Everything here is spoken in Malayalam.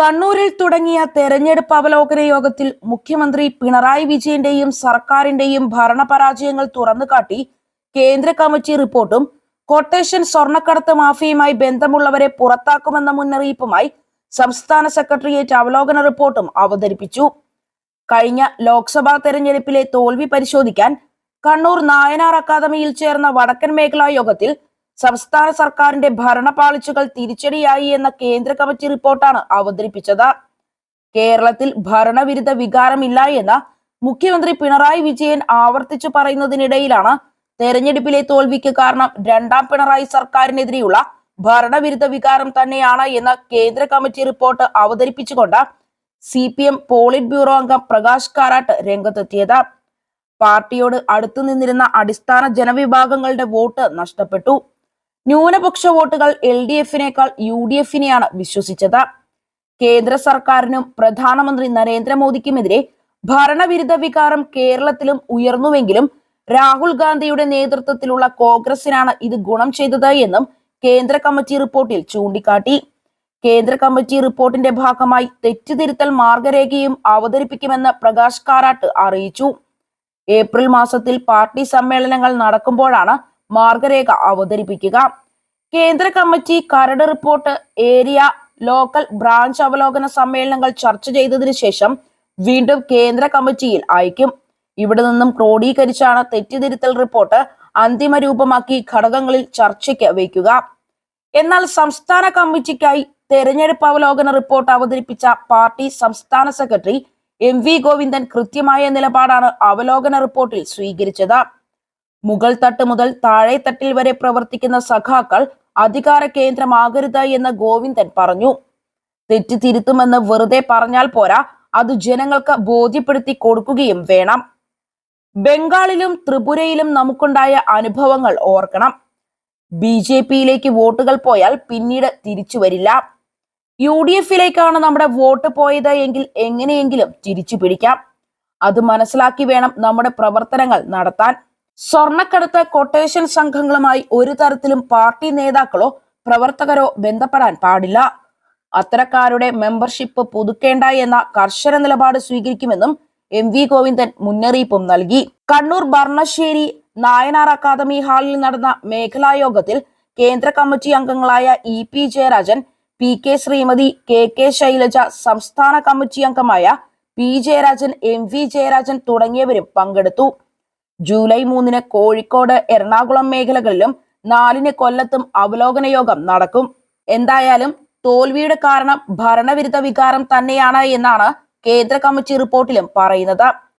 കണ്ണൂരിൽ തുടങ്ങിയ തെരഞ്ഞെടുപ്പ് അവലോകന യോഗത്തിൽ മുഖ്യമന്ത്രി പിണറായി വിജയന്റെയും സർക്കാരിന്റെയും ഭരണപരാജയങ്ങൾ തുറന്നുകാട്ടി കേന്ദ്ര കമ്മിറ്റി റിപ്പോർട്ടും കൊട്ടേഷൻ സ്വർണക്കടത്ത് മാഫിയയുമായി ബന്ധമുള്ളവരെ പുറത്താക്കുമെന്ന മുന്നറിയിപ്പുമായി സംസ്ഥാന സെക്രട്ടേറിയറ്റ് അവലോകന റിപ്പോർട്ടും അവതരിപ്പിച്ചു. കഴിഞ്ഞ ലോക്സഭാ തെരഞ്ഞെടുപ്പിലെ തോൽവി പരിശോധിക്കാൻ കണ്ണൂർ നായനാർ അക്കാദമിയിൽ ചേർന്ന വടക്കൻ മേഖലാ യോഗത്തിൽ സംസ്ഥാന സർക്കാരിന്റെ ഭരണപാളിച്ചുകൾ തിരിച്ചടിയായി എന്ന കേന്ദ്ര കമ്മിറ്റി റിപ്പോർട്ടാണ് അവതരിപ്പിച്ചത്. കേരളത്തിൽ ഭരണവിരുദ്ധ വികാരമില്ല എന്ന മുഖ്യമന്ത്രി പിണറായി വിജയൻ ആവർത്തിച്ചു പറയുന്നതിനിടയിലാണ് തെരഞ്ഞെടുപ്പിലെ തോൽവിക്ക് കാരണം രണ്ടാം പിണറായി സർക്കാരിനെതിരെയുള്ള ഭരണവിരുദ്ധ വികാരം തന്നെയാണ് എന്ന കേന്ദ്ര കമ്മിറ്റി റിപ്പോർട്ട് അവതരിപ്പിച്ചുകൊണ്ട് C P M polit bureau അംഗം പ്രകാശ് കാരാട്ട് രംഗത്തെത്തിയത്. പാർട്ടിയോട് അടുത്തു നിന്നിരുന്ന അടിസ്ഥാന ജനവിഭാഗങ്ങളുടെ വോട്ട് നഷ്ടപ്പെട്ടു. ന്യൂനപക്ഷ വോട്ടുകൾ എൽ ഡി എഫിനേക്കാൾ യു ഡി എഫിനെയാണ് വിശ്വസിച്ചത്. കേന്ദ്ര സർക്കാരിനും പ്രധാനമന്ത്രി നരേന്ദ്രമോദിക്കുമെതിരെ ഭരണവിരുദ്ധ വികാരം കേരളത്തിലും ഉയർന്നുവെങ്കിലും രാഹുൽ ഗാന്ധിയുടെ നേതൃത്വത്തിലുള്ള കോൺഗ്രസിനാണ് ഇത് ഗുണം ചെയ്തത് എന്നും കേന്ദ്ര കമ്മിറ്റി റിപ്പോർട്ടിൽ ചൂണ്ടിക്കാട്ടി. കേന്ദ്ര കമ്മിറ്റി റിപ്പോർട്ടിന്റെ ഭാഗമായി തെറ്റുതിരുത്തൽ മാർഗരേഖയും അവതരിപ്പിക്കുമെന്ന് പ്രകാശ് കാരാട്ട് അറിയിച്ചു. ഏപ്രിൽ മാസത്തിൽ പാർട്ടി സമ്മേളനങ്ങൾ നടക്കുമ്പോഴാണ് മാർഗരേഖ അവതരിപ്പിക്കുക. കേന്ദ്ര കമ്മിറ്റി കരട് റിപ്പോർട്ട് ഏരിയ ലോക്കൽ ബ്രാഞ്ച് അവലോകന സമ്മേളനങ്ങൾ ചർച്ച ചെയ്തതിനു ശേഷം വീണ്ടും കേന്ദ്ര കമ്മിറ്റിയിൽ അയക്കും. ഇവിടെ നിന്നും ക്രോഡീകരിച്ചാണ് തെറ്റിതിരുത്തൽ റിപ്പോർട്ട് അന്തിമ രൂപമാക്കി ഘടകങ്ങളിൽ ചർച്ചയ്ക്ക് വയ്ക്കുക. എന്നാൽ സംസ്ഥാന കമ്മിറ്റിക്കായി തെരഞ്ഞെടുപ്പ് അവലോകന റിപ്പോർട്ട് അവതരിപ്പിച്ച പാർട്ടി സംസ്ഥാന സെക്രട്ടറി എം വി ഗോവിന്ദൻ കൃത്യമായ നിലപാടാണ് അവലോകന റിപ്പോർട്ടിൽ സ്വീകരിച്ചത്. മുകൾ തട്ട് മുതൽ താഴെ തട്ടിൽ വരെ പ്രവർത്തിക്കുന്ന സഖാക്കൾ അധികാര കേന്ദ്രമാകരുത് എന്ന് ഗോവിന്ദൻ പറഞ്ഞു. തെറ്റ് തിരുത്തുമെന്ന് വെറുതെ പറഞ്ഞാൽ പോരാ അത് ജനങ്ങൾക്ക് ബോധ്യപ്പെടുത്തി കൊടുക്കുകയും വേണം. ബംഗാളിലും ത്രിപുരയിലും നമുക്കുണ്ടായ അനുഭവങ്ങൾ ഓർക്കണം. ബി ജെ പിയിലേക്ക് വോട്ടുകൾ പോയാൽ പിന്നീട് തിരിച്ചു വരില്ല. യു ഡി എഫിലേക്കാണ് നമ്മുടെ വോട്ട് പോയത് എങ്കിൽ എങ്ങനെയെങ്കിലും തിരിച്ചു പിടിക്കാം. അത് മനസ്സിലാക്കി വേണം നമ്മുടെ പ്രവർത്തനങ്ങൾ നടത്താൻ. സ്വർണക്കടത്ത് കൊട്ടേഷൻ സംഘങ്ങളുമായി ഒരു തരത്തിലും പാർട്ടി നേതാക്കളോ പ്രവർത്തകരോ ബന്ധപ്പെടാൻ പാടില്ല. അത്തരക്കാരുടെ മെമ്പർഷിപ്പ് പുതുക്കേണ്ട എന്ന കർശന നിലപാട് സ്വീകരിക്കുമെന്നും എം വി ഗോവിന്ദൻ മുന്നറിയിപ്പും നൽകി. കണ്ണൂർ ഭരണശ്ശേരി നായനാർ അക്കാദമി ഹാളിൽ നടന്ന മേഖലാ യോഗത്തിൽ കേന്ദ്ര കമ്മിറ്റി അംഗങ്ങളായ E P Jayarajan P K Sreemathi K K Shailaja സംസ്ഥാന കമ്മിറ്റി അംഗമായ P Jayarajan M V Jayarajan തുടങ്ങിയവരും പങ്കെടുത്തു. ജൂലൈ മൂന്നിന് കോഴിക്കോട് എറണാകുളം മേഖലകളിലും നാലിന് കൊല്ലത്തും അവലോകന യോഗം നടക്കും. എന്തായാലും തോൽവിയുടെ കാരണം ഭരണവിരുദ്ധ വികാരം തന്നെയാണ് എന്നാണ് കേന്ദ്ര കമ്മിറ്റി റിപ്പോർട്ടിലും പറയുന്നത്.